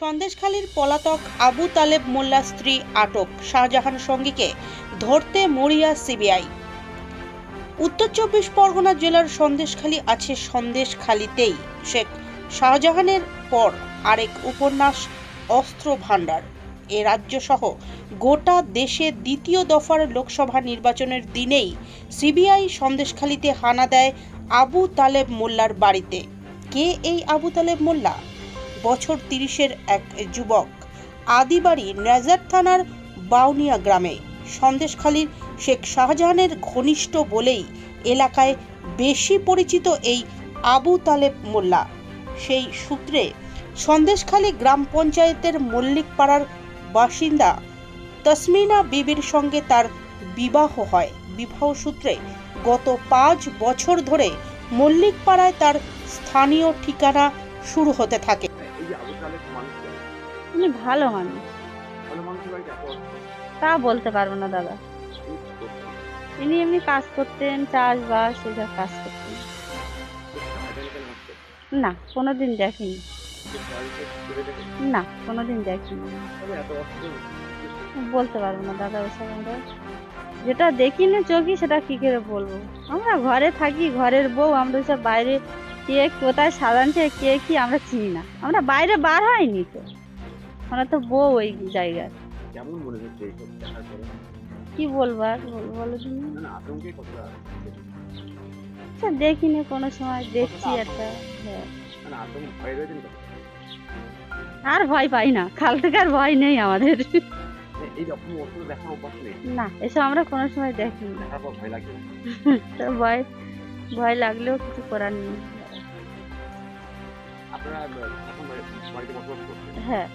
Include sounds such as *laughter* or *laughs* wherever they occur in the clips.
সন্দেশখালীর পলাতক আবু তালেব মোল্লা স্ত্রী আটক শাহজাহান সঙ্গীকে ধরতে মরিয়া সিবিআই। উত্তর চব্বিশ পরগনা জেলার সন্দেশখালী আছে সন্দেশখালীতেই। শেখ শাহজাহানের পর আরেক উপন্যাস, অস্ত্র ভাণ্ডার। এ রাজ্যসহ গোটা দেশে দ্বিতীয় দফার লোকসভা নির্বাচনের দিনেই সিবিআই সন্দেশখালীতে হানা দেয় আবু তালেব মোল্লার বাড়িতে। কে এই আবু তালেব মোল্লা? বছর তিরিশের এক যুবক আদিবাড়ি নাজার থানার বাউনিয়া গ্রামে। সন্দেশখালীর শেখ শাহজাহানের ঘনিষ্ঠ বলেই এলাকায় বেশি পরিচিত এই আবু তালেব মোল্লা। সেই সূত্রে সন্দেশখালী গ্রাম পঞ্চায়েতের মল্লিকপাড়ার বাসিন্দা তসমিনা বিবির সঙ্গে তার বিবাহ হয়। বিবাহ সূত্রে গত পাঁচ বছর ধরে মল্লিকপাড়ায় তার স্থানীয় ঠিকানা শুরু হতে থাকে। উনি ভালো মানুষ। তা বলতে পারব না দাদা। তিনি এমনি কাজ করতেন চাষবাস এসব কাজ করতেন? না কোনোদিন দেখিনি। না কোনোদিন দেখিনি। বলতে পারব না দাদা ওসব আমরা। যেটা দেখি না চোখে সেটা কি করে বলব? আমরা ঘরে থাকি ঘরের বউ আমরা সব বাইরে কে কোথায় সাজানছে কে কি আমরা চিনি না। আমরা বাইরে বার হয়নি তো। আমরা তো বউ ওই জায়গায়। কেমন মনে হচ্ছে এইসব দেখার পরে কি বলব আর বলব বলো তুমি? না আতঙ্কে কতটা আচ্ছা দেখিনি কোনো সময় দেখছি একটা হ্যাঁ। আর ভয় পাই না কাল থেকে আর ভয় নেই আমাদের। এই দেখা নেই। না এসব আমরা কোনো সময় দেখিনি। ভয় *laughs* ভয় ভয় লাগলেও কিছু করার নেই। হ্যাঁ।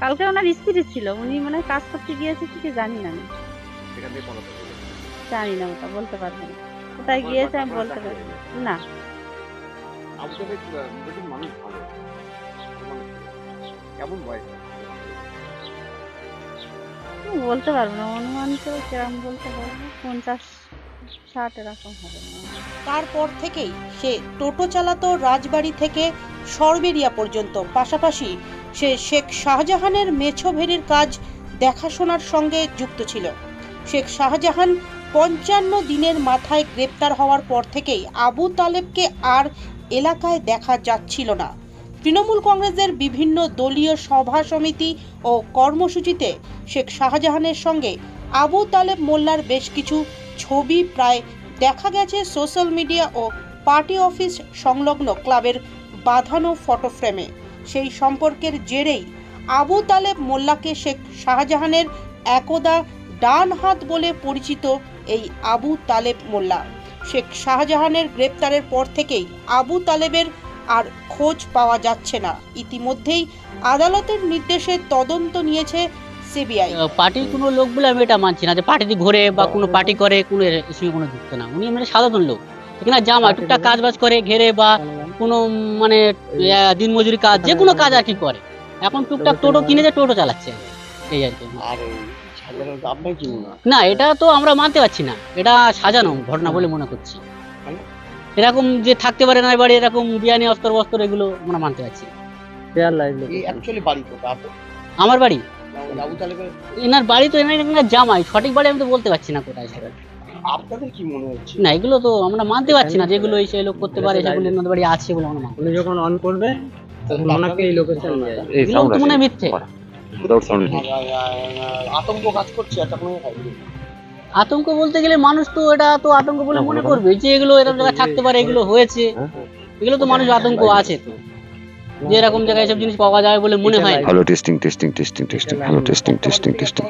কালকে ওনার স্ত্রী ছিল, উনি মানে কাজ করতে গিয়েছে কি জানি না। জানি না ওটা, বলতে পারব না কোথায় গিয়েছে আমি বলতে পারব না। কেমন বলতে পারব না, অনুমান তো কিরম বলতে পারব পঞ্চাশ ষাট এরকম হবে তারপর থেকেই সে টোটো চালাতো রাজবাড়ি থেকে সরবেরিয়া পর্যন্ত। পাশাপাশি সে শেখ শাহজাহানের মেছো ভেরির কাজ দেখাশোনার সঙ্গে যুক্ত ছিল। শেখ শাহজাহান পঞ্চান্ন দিনের মাথায় গ্রেপ্তার হওয়ার পর থেকেই আবু তালেবকে আর এলাকায় দেখা যাচ্ছিল না। তৃণমূল কংগ্রেসের বিভিন্ন দলীয় সভা সমিতি ও কর্মসূচিতে শেখ শাহজাহানের সঙ্গে আবু তালেব মোল্লার বেশ কিছু ছবি প্রায় দেখা গেছে সোশ্যাল মিডিয়া ও পার্টি অফিস সংলগ্ন ক্লাবের বাঁধানো ফটো ফ্রেমে। সেই সম্পর্কের জেরেই আবু তালেব মোল্লাকে শেখ শাহজাহানের একদা ডান হাত বলে পরিচিত এই আবু তালেব মোল্লা। শেখ শাহজাহানের গ্রেপ্তারের পর থেকেই আবু তালেবের আর খোঁজ পাওয়া যাচ্ছে না। ইতিমধ্যেই আদালতের নির্দেশে তদন্ত নিয়েছে সিবিআই পার্টির কোনো লোক বলে আমি এটা মানছি না যে পার্টিতে ঘোরে বা কোনো পার্টি করে কোনো এর সঙ্গে কোনো যুক্ত না। উনি মানে সাধারণ লোক। এখানে জামা টুকটাক কাজ বাজ করে ঘেরে বা কোনো মানে দিনমজুরি কাজ যে কোনো কাজ আর কি করে। এখন টুকটাক টোটো কিনে যে টোটো চালাচ্ছে। এই আর কি। মনে না এটা তো আমরা মানতে পারছি না। এটা সাজানো ঘটনা বলে মনে করছি। এরকম যে থাকতে পারে না বাড়ি এরকম বিয়ানি অস্ত্র বস্ত্র এগুলো আমরা মানতে পারছি আমার বাড়ি? এনার বাড়ি তো এনার এনার জামাই সঠিক বাড়ি আমি তো বলতে পারছি না কোথায় সেটা। আপনাদের কি মনে হচ্ছে? না এগুলো তো আমরা মানতে পারছি না যেগুলো এই সেই লোক করতে পারে সেগুলো এনাদের বাড়ি আছে বলে আমরা মানতে উনি যখন অন করবে তখন ওনাকে এই লোকেশন নিয়ে যাবে। এগুলো তো মনে হয় মিথ্যে। আতঙ্ক কাজ করছে একটা কোনো আতঙ্ক বলতে গেলে মানুষ তো এটা তো আতঙ্ক বলে মনে করবে যে এগুলো এরকম জায়গায় থাকতে পারে এগুলো হয়েছে। এগুলো তো মানুষ আতঙ্ক আছে তো। যে এরকম জায়গায় এসব জিনিস পাওয়া যায় বলে মনে হয়। না। Hello testing testing testing testing hello testing testing testing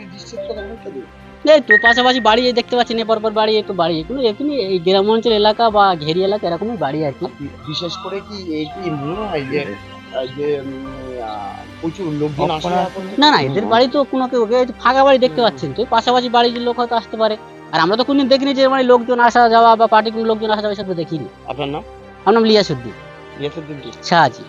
এই তো পাশাপাশি বাড়ি এই দেখতে পাচ্ছেন এ পরপর বাড়ি এই তো বাড়ি এগুলো এখানে এই গ্রাম অঞ্চল এলাকা বা ঘেরি এলাকা এরকমই বাড়ি আর কি। বিশেষ করে কি এই কি মনে হয় যে যে প্রচুর লোকজন আসা? না না এদের বাড়ি তো কোনো কেউ ফাঁকা বাড়ি দেখতে পাচ্ছেন তো। পাশাপাশি বাড়ির লোক হয়তো আসতে পারে। আর আমরা তো কোনদিন দেখিনি যে মানে লোকজন আসা যাওয়া বা পার্টি কোনো লোকজন আসা যাওয়া এসব তো দেখিনি। আপনার নাম? আমার নাম লিয়াসুদ্দিন। শাহজি।